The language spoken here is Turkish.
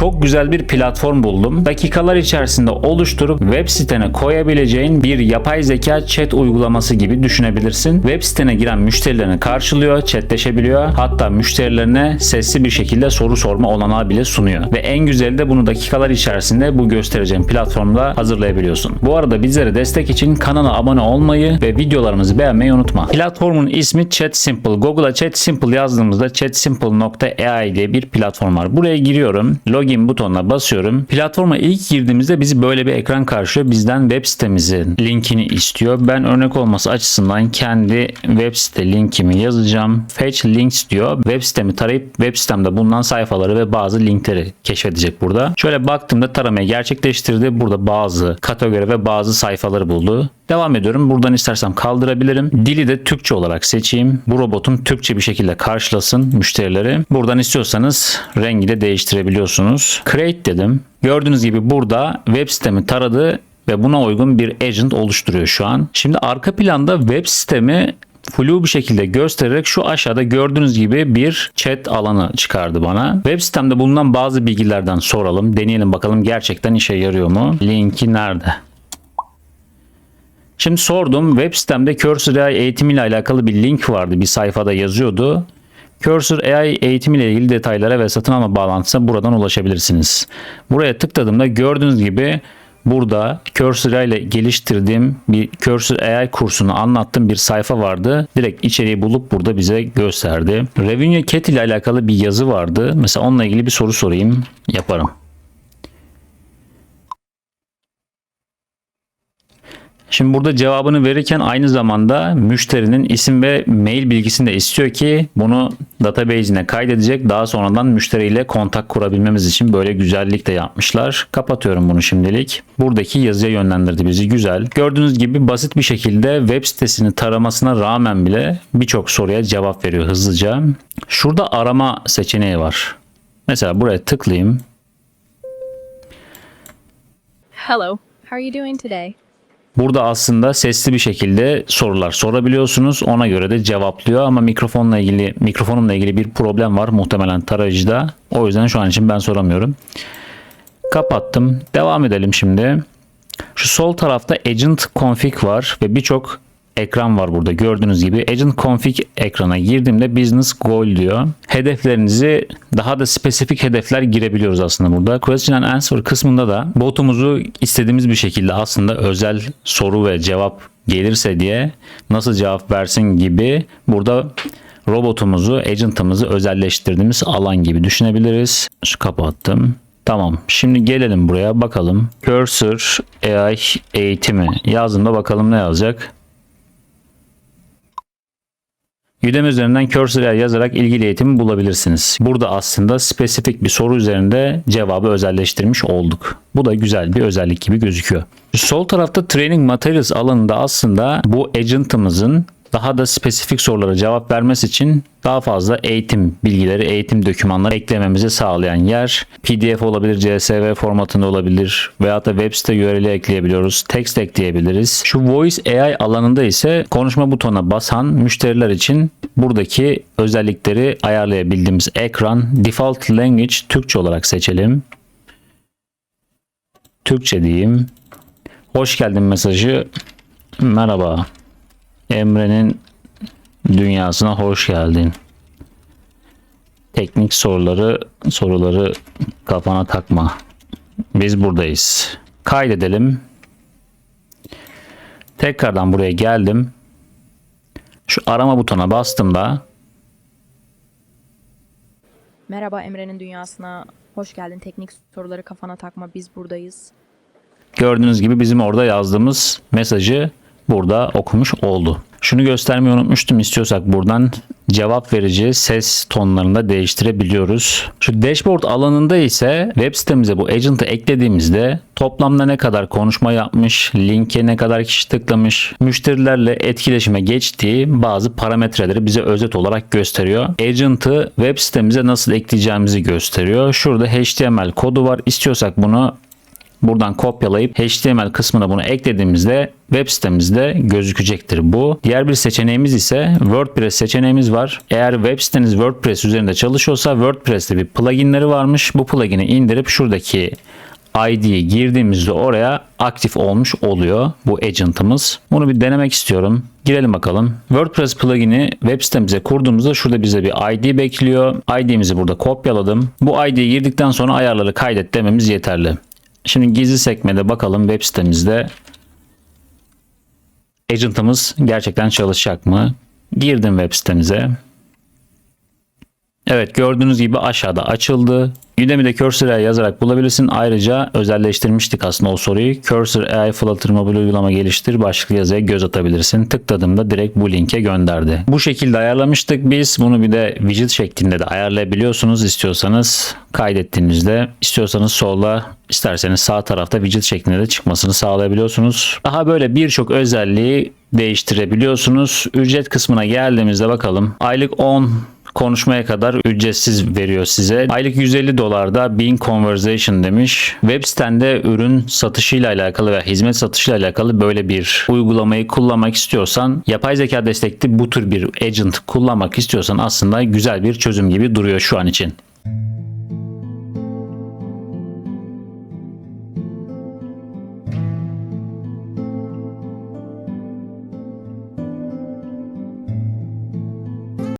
çok güzel bir platform buldum. Dakikalar içerisinde oluşturup web sitene koyabileceğin bir yapay zeka chat uygulaması gibi düşünebilirsin. Web sitene giren müşterilerini karşılıyor, chatleşebiliyor. Hatta müşterilerine sesli bir şekilde soru sorma olanağı bile sunuyor. Ve en güzeli de bunu dakikalar içerisinde bu göstereceğim platformda hazırlayabiliyorsun. Bu arada bizlere destek için kanala abone olmayı ve videolarımızı beğenmeyi unutma. Platformun ismi Chat Simple. Google'a Chat Simple yazdığımızda chatsimple.ai diye bir platform var. Buraya giriyorum. Login butonuna basıyorum. Platforma ilk girdiğimizde bizi böyle bir ekran karşılıyor. Bizden web sitemizin linkini istiyor. Ben örnek olması açısından kendi web site linkimi yazacağım. Fetch links diyor. Web sitemi tarayıp web sitemde bulunan sayfaları ve bazı linkleri keşfedecek burada. Şöyle baktığımda taramayı gerçekleştirdi. Burada bazı kategori ve bazı sayfaları buldu. Devam ediyorum. Buradan istersem kaldırabilirim. Dili de Türkçe olarak seçeyim. Bu robotum Türkçe bir şekilde karşılasın müşterileri. Buradan istiyorsanız rengi de değiştirebiliyorsunuz. Create dedim. Gördüğünüz gibi burada web sitemi taradı ve buna uygun bir agent oluşturuyor şu an. Şimdi arka planda web sitemi flu bir şekilde göstererek şu aşağıda gördüğünüz gibi bir chat alanı çıkardı bana. Web sitemde bulunan bazı bilgilerden soralım. Deneyelim bakalım gerçekten işe yarıyor mu? Linki nerede? Şimdi sordum web sitemde Cursor AI eğitimi ile alakalı bir link vardı bir sayfada yazıyordu. Cursor AI eğitimi ile ilgili detaylara ve satın alma bağlantısına buradan ulaşabilirsiniz. Buraya tıkladığımda gördüğünüz gibi burada Cursor AI ile geliştirdiğim bir Cursor AI kursunu anlattığım bir sayfa vardı. Direkt içeriği bulup burada bize gösterdi. Revenue Cat ile alakalı bir yazı vardı. Mesela onunla ilgili bir soru sorayım. Yaparım. Şimdi burada cevabını verirken aynı zamanda müşterinin isim ve mail bilgisini de istiyor ki bunu database'ine kaydedecek. Daha sonradan müşteriyle kontak kurabilmemiz için böyle güzellik de yapmışlar. Kapatıyorum bunu şimdilik. Buradaki yazıya yönlendirdi bizi. Güzel. Gördüğünüz gibi basit bir şekilde web sitesini taramasına rağmen bile birçok soruya cevap veriyor hızlıca. Şurada arama seçeneği var. Mesela buraya tıklayayım. Hello, how are you doing today? Burada aslında sesli bir şekilde sorular sorabiliyorsunuz. Ona göre de cevaplıyor ama mikrofonla ilgili mikrofonumla ilgili bir problem var muhtemelen tarayıcıda. O yüzden şu an için ben soramıyorum. Kapattım. Devam edelim şimdi. Şu sol tarafta Agent Config var ve birçok ekran var burada gördüğünüz gibi. Agent Config ekrana girdiğimde Business Goal diyor. Hedeflerinizi daha da spesifik hedefler girebiliyoruz aslında burada. Question and Answer kısmında da botumuzu istediğimiz bir şekilde aslında özel soru ve cevap gelirse diye nasıl cevap versin gibi burada robotumuzu, agent'ımızı özelleştirdiğimiz alan gibi düşünebiliriz. Şu kapattım. Tamam. Şimdi gelelim buraya bakalım. Cursor AI eğitimi yazdığımda bakalım ne yazacak. Udemy üzerinden Cursor'a yazarak ilgili eğitimi bulabilirsiniz. Burada aslında spesifik bir soru üzerinde cevabı özelleştirmiş olduk. Bu da güzel bir özellik gibi gözüküyor. Sol tarafta Training Materials alanında aslında bu agent'ımızın daha da spesifik sorulara cevap vermesi için daha fazla eğitim bilgileri, eğitim dokümanları eklememizi sağlayan yer. PDF olabilir, CSV formatında olabilir veya da web site URL'i ekleyebiliyoruz. Text ekleyebiliriz. Şu Voice AI alanında ise konuşma butonuna basan müşteriler için buradaki özellikleri ayarlayabildiğimiz ekran. Default Language Türkçe olarak seçelim. Türkçe diyeyim. Hoş geldin mesajı. Merhaba. Emre'nin dünyasına hoş geldin. Teknik soruları soruları kafana takma. Biz buradayız. Kaydedelim. Tekrardan buraya geldim. Şu arama butonuna bastığımda Merhaba Emre'nin dünyasına hoş geldin. Teknik soruları kafana takma biz buradayız. gördüğünüz gibi bizim orada yazdığımız mesajı burada okumuş oldu. Şunu göstermeyi unutmuştum. İstiyorsak buradan cevap verici ses tonlarında değiştirebiliyoruz. Şu dashboard alanında ise web sitemize bu agent'ı eklediğimizde toplamda ne kadar konuşma yapmış, linke ne kadar kişi tıklamış, müşterilerle etkileşime geçtiği bazı parametreleri bize özet olarak gösteriyor. Agent'ı web sitemize nasıl ekleyeceğimizi gösteriyor. Şurada HTML kodu var. İstiyorsak bunu Buradan kopyalayıp HTML kısmına bunu eklediğimizde web sitemizde gözükecektir bu. Diğer bir seçeneğimiz ise WordPress seçeneğimiz var. Eğer web siteniz WordPress üzerinde çalışıyorsa WordPress'te bir pluginleri varmış. Bu plugin'i indirip şuradaki ID'yi girdiğimizde oraya aktif olmuş oluyor bu agent'ımız. Bunu bir denemek istiyorum. Girelim bakalım. WordPress plugin'i web sitemize kurduğumuzda şurada bize bir ID bekliyor. ID'mizi burada kopyaladım. Bu ID'yi girdikten sonra ayarları kaydet dememiz yeterli. Şimdi gizli sekmede bakalım web sitemizde agent'ımız gerçekten çalışacak mı? Girdim web sitemize. Evet gördüğünüz gibi aşağıda açıldı. Udemy'de Cursor AI yazarak bulabilirsin. Ayrıca özelleştirmiştik aslında o soruyu. Cursor AI Flutter mobil uygulama geliştir başlıklı yazıya göz atabilirsin. Tıkladığımda direkt bu linke gönderdi. Bu şekilde ayarlamıştık biz. Bunu bir de widget şeklinde de ayarlayabiliyorsunuz istiyorsanız. Kaydettiğinizde istiyorsanız solda isterseniz sağ tarafta widget şeklinde de çıkmasını sağlayabiliyorsunuz. Daha böyle birçok özelliği değiştirebiliyorsunuz. Ücret kısmına geldiğimizde bakalım. Aylık 10 konuşmaya kadar ücretsiz veriyor size. Aylık 150 dolarda Bing Conversation demiş. Web sitende ürün satışıyla alakalı veya hizmet satışıyla alakalı böyle bir uygulamayı kullanmak istiyorsan yapay zeka destekli bu tür bir agent kullanmak istiyorsan aslında güzel bir çözüm gibi duruyor şu an için.